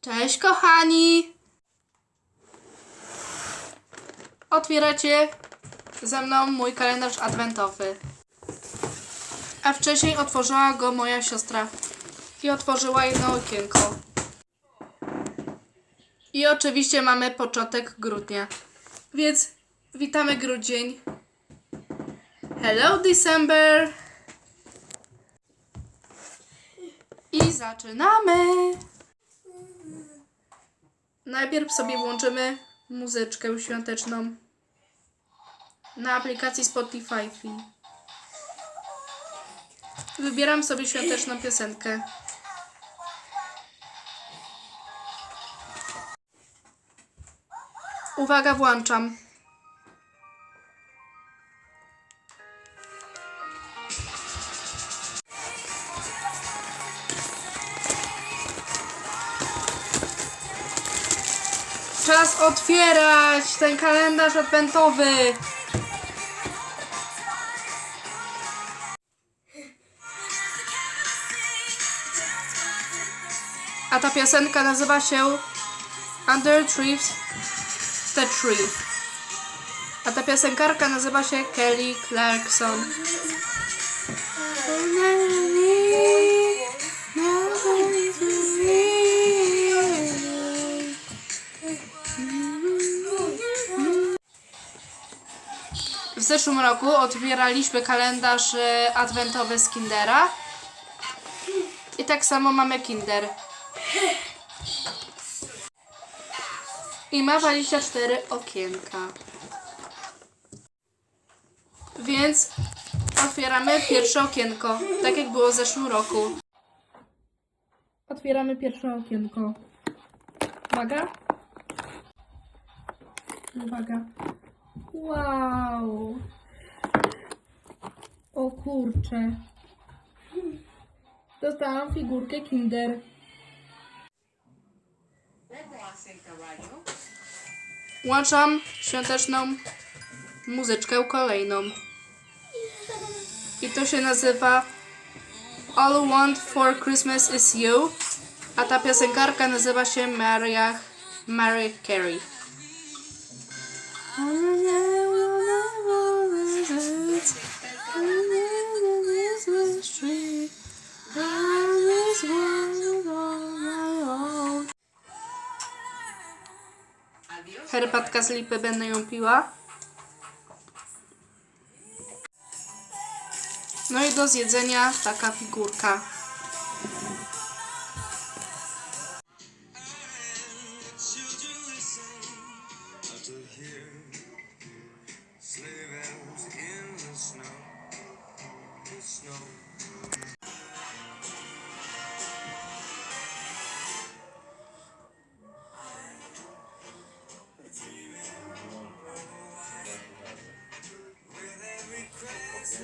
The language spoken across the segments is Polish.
Cześć kochani! Otwieracie ze mną mój kalendarz adwentowy. A wcześniej otworzyła go moja siostra. I otworzyła jedno okienko. I oczywiście mamy początek grudnia. Więc witamy grudzień. Hello December! I zaczynamy! Najpierw sobie włączymy muzyczkę świąteczną na aplikacji Spotify. Wybieram sobie świąteczną piosenkę. Uwaga, włączam. Czas otwierać ten kalendarz adwentowy. A ta piosenka nazywa się Under Trees the Tree. A ta piosenkarka nazywa się Kelly Clarkson. Zeszłym roku otwieraliśmy kalendarz e, adwentowy z Kindera. I tak samo mamy Kinder. I ma 24 okienka. Więc otwieramy pierwsze okienko, tak jak było w zeszłym roku. Otwieramy pierwsze okienko. Uwaga. Uwaga. Wow. O kurcze. Dostałam figurkę Kinder. Włączam świąteczną muzyczkę kolejną. I to się nazywa All I Want for Christmas is You, a ta piosenkarka nazywa się Mariah, Mary Carey. Herbatka z lipy będę ją piła. No i do zjedzenia taka figurka.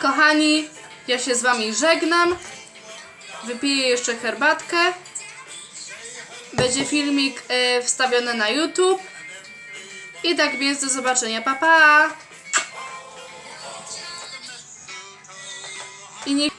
Kochani, ja się z wami żegnam. Wypiję jeszcze herbatkę. Będzie filmik e, wstawiony na YouTube. I tak więc do zobaczenia. Pa pa! I niech